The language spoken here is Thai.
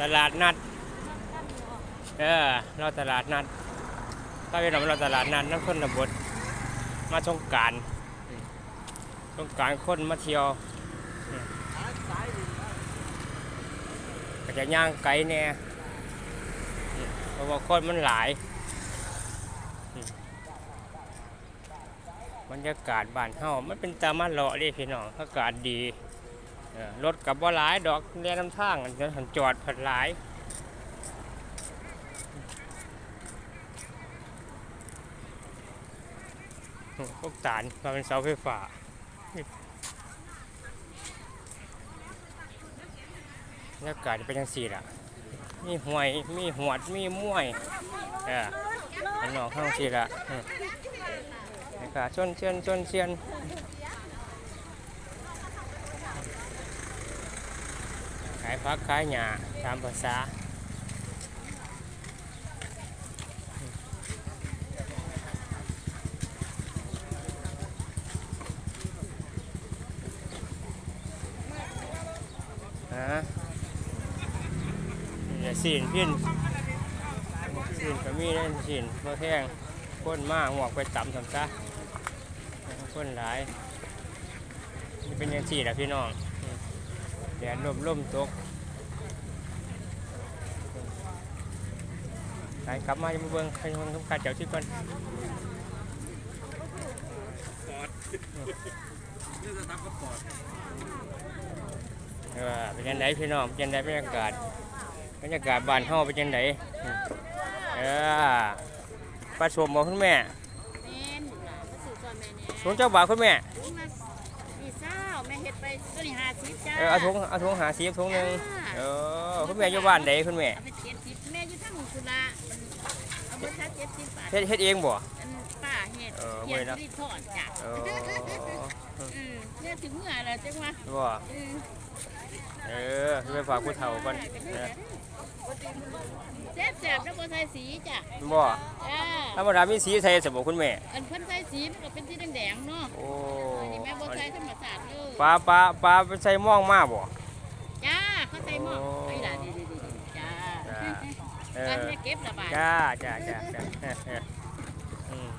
ตลาดนัด เออ เราตลาดนัดถ้าเป็นเราตลาดนัดนักคนบดมาสงการสงการคนมาเที่ยวก็จะย่างไกลแน่เพราะว่าคนมันหลายอืมบรรยากาศบ้านเฮามันเป็นตามาเลาะดิพี่น้องอากาศดี รถกับว่าหลายดอกเรียน้ำทางเดี๋ยวหันจอดผัดหลายพวกตานมาเป็นเสาไฟฟ้าบรรยากาศเป็นยังสี่ล่ะ มีหวย มีหวด มีมวย เออเป็นนอกข้างสี่ล่ะอากาศชนเชียนชนเชียนขาย พักขายหญ้าตามภาษาอย่าสินพินสินก็มีเล่นสินเพื่อแห้งคนมากหวกไปต่ำทำซะคนหลายนี่เป็นยังสี่ละพี่น้อง แดดลมลมตกไปกลับมาจะมาเบิ่งใครคนสำคัญเจ้าที่ก่อนเออเป็นยังไงพี่น้องเป็นยังไงบรรยากาศบรรยากาศบ้านเฮาเป็นยังไงอืมเออปลาสมบอกคุณแม่แม่นล่ะมาสู่ก่อนแม่เนี่ยถุงเจ้าบ่าวคุณแม่ ไปตัวนี้ห้าสิบจ้าเออเอาถุงเอาถุงหาสีถุงหนึ่งเออคุณแม่อยู่บ้านใดคุณแม่เอาไปเจ็ดสิบแม่อยู่ทั้งสุระเอาไปทัดเจ็ดสิบบาทเฮ็ดเฮ็ดเองบ่ อันป้าเฮ็ดเออเพียไว้งนะ ที่ทอดจ้ะเอออืมเนี่ยถึงเมื่อแล้วจังวะบ่อืมเออคุณแม่ฝากผู้เฒ่าก่อนเออแซ่บ แซ่บๆแล้วบ่ใส่สีจ้ะบ่จ้าธรรมดามีสีใส่สบ่คุณแม่ อันเพิ่นใส่สีมันก็เป็นสีแดงๆเนาะโอ้อันนี้แม่บ่ใส่ธรรมชาติเลยปลาปลาปลาไปใส่หม่องมาบ่ จ้าเขาใส่หม้อโอ้ไอ้ล่ะดีๆๆๆจ้าจ้า เออันอนี้เก็บระบาย จ้าจ้าจ้าจ้าเออเอออืม